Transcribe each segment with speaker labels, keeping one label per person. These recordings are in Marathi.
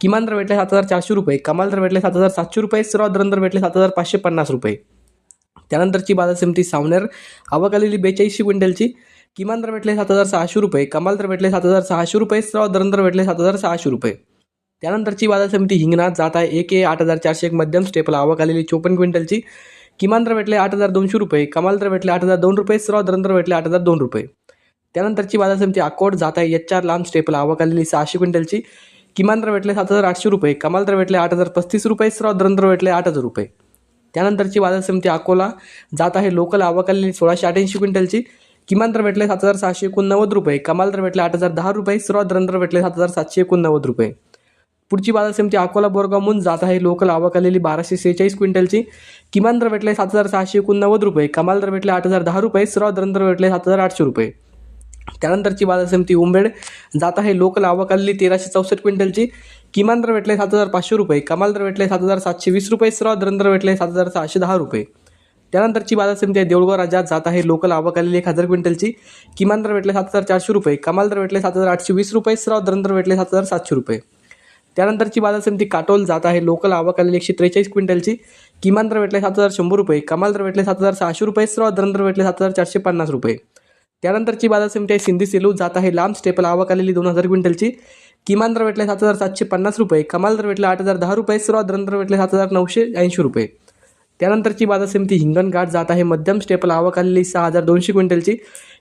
Speaker 1: किमान दर भेटले सात हजार चारशे रुपये कमाल दर भेटले सात हजार सातशे रुपये सर्वात दर दर भेटले सात हजार पाचशे पन्नास रुपये. त्यानंतरची बाजार समिती सावनेर आवक आलेली बेचाळीसशे क्विंटलची किमान दर भेटले सात हजार सहाशे रुपये कमाल दर भेटले सात हजार सहाशे रुपये सर्वात दर दर भेटले सात हजार सहाशे रुपये. त्यानंतरची बाजार समिती हिंगणात जात आहे एक ए आठ हजार चारशे एक मध्यम स्टेपला आवक आलेली चोपन्न क्विंटलची किमान दर भेटले आठ हजार दोनशे रुपये कमाल दर भेटले आठ हजार दोन रुपये सर्व दर दर भेटले आठ हजार दोन रुपये. त्यानंतरची बाजार समिती अकोट जात आहे एच चार लांब स्टेपला आवक आलेली सहाशे क्विंटलची किमान दर भेटले सात हजार आठशे रुपये कमाल दर भेटले आठ हजार पस्तीस रुपये सर्वात दर भेटले आठ हजार रुपये. त्यानंतरची बाजार समिती अकोला जात आहे लोकल आवक सोळाशे अठ्याऐंशी क्विंटलची. किमान दर भेटले सात हजार सहाशे एकोणनव्वद रुपये कमाल दर भेटले आठ हजार दहा रुपये सर्वात दर भेटले सात हजार सातशे एकोणनव्वद रुपये. पुढची बाजार समिती अकोला बोरगावहून जात आहे लोकल आवक आलेली बाराशे सेहेचाळीस क्विंटलची. किमान दर भेटले सात हजार सहाशे एकोणनव्वद रुपये कमाल दर भेटले आठ हजार दहा रुपये सर्वात दर भेटले सात हजार आठशे रुपये. त्यानंतरची बाजार समिती उंबेड जात आहे. लोकल आवक आलेली तेराशे चौसष्ट क्विंटलची. किमान दर भेटले सात हजार पाचशे रुपये. कमाल दर भेटले सात हजार सातशे वीस रुपये. सर्वात दर दर भेटले सात हजार सहाशे दहा रुपये. त्यानंतरची बाजार समिती आहे देऊळगाव राज्यात जात आहे. लोकल आवक आलेली एक हजार क्विंटलची. किमान दर भेटले सात हजार चारशे रुपये. कमाल दर भेटले सात हजार आठशे वीस रुपये. सर्वात दर दर भेटले सात हजार सातशे रुपये. त्यानंतरची बाजार समिती काटोल जात आहे. लोकल आवक आलेली एकशे त्रेचाळीस क्विंटलची. किमान दर भेटले सात हजार शंभर रुपये. कमाल दर भेटले सात हजार सहाशे रुपये. सर्वात दर दर भेटले सात हजार चारशे पन्नास रुपये. त्यानंतरची बाजार समिती आहे सिंधी सेलू जात आहे लांब स्टेपल आवक आलेली दोन हजार क्विंटलची. किमान दर भेटले सात हजार सातशे पन्नास रुपये कमाल दर भेटले आठ हजार दहा रुपये सर्वात दर भेटले सात हजार नऊशे ऐंशी रुपये. त्यानंतरची बाजार समिती हिंगणघाट जात आहे मध्यम स्टेपल आवक आलेली सहा हजार दोनशे क्विंटलची.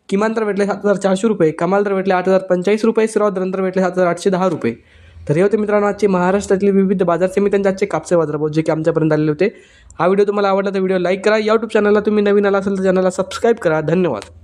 Speaker 1: किमान दर भेटले सात हजार चारशे रुपये कमाल दर भेटले आठ हजार पंचेचाळीस रुपये सर्वात दर भेटले सात हजार आठशे दहा रुपये. तर हे होते मित्रांनो आजचे महाराष्ट्रातील विविध बाजार समित्यांचे आजचे कापसे बाजारभाव जे की आमच्यापर्यंत आलेले होते. हा व्हिडिओ तुम्हाला आवडला तर व्हिडिओ लाईक करा. यूट्यूब चॅनलला तुम्ही नवीन आला असेल तर चॅनलला सबस्क्राईब करा. धन्यवाद.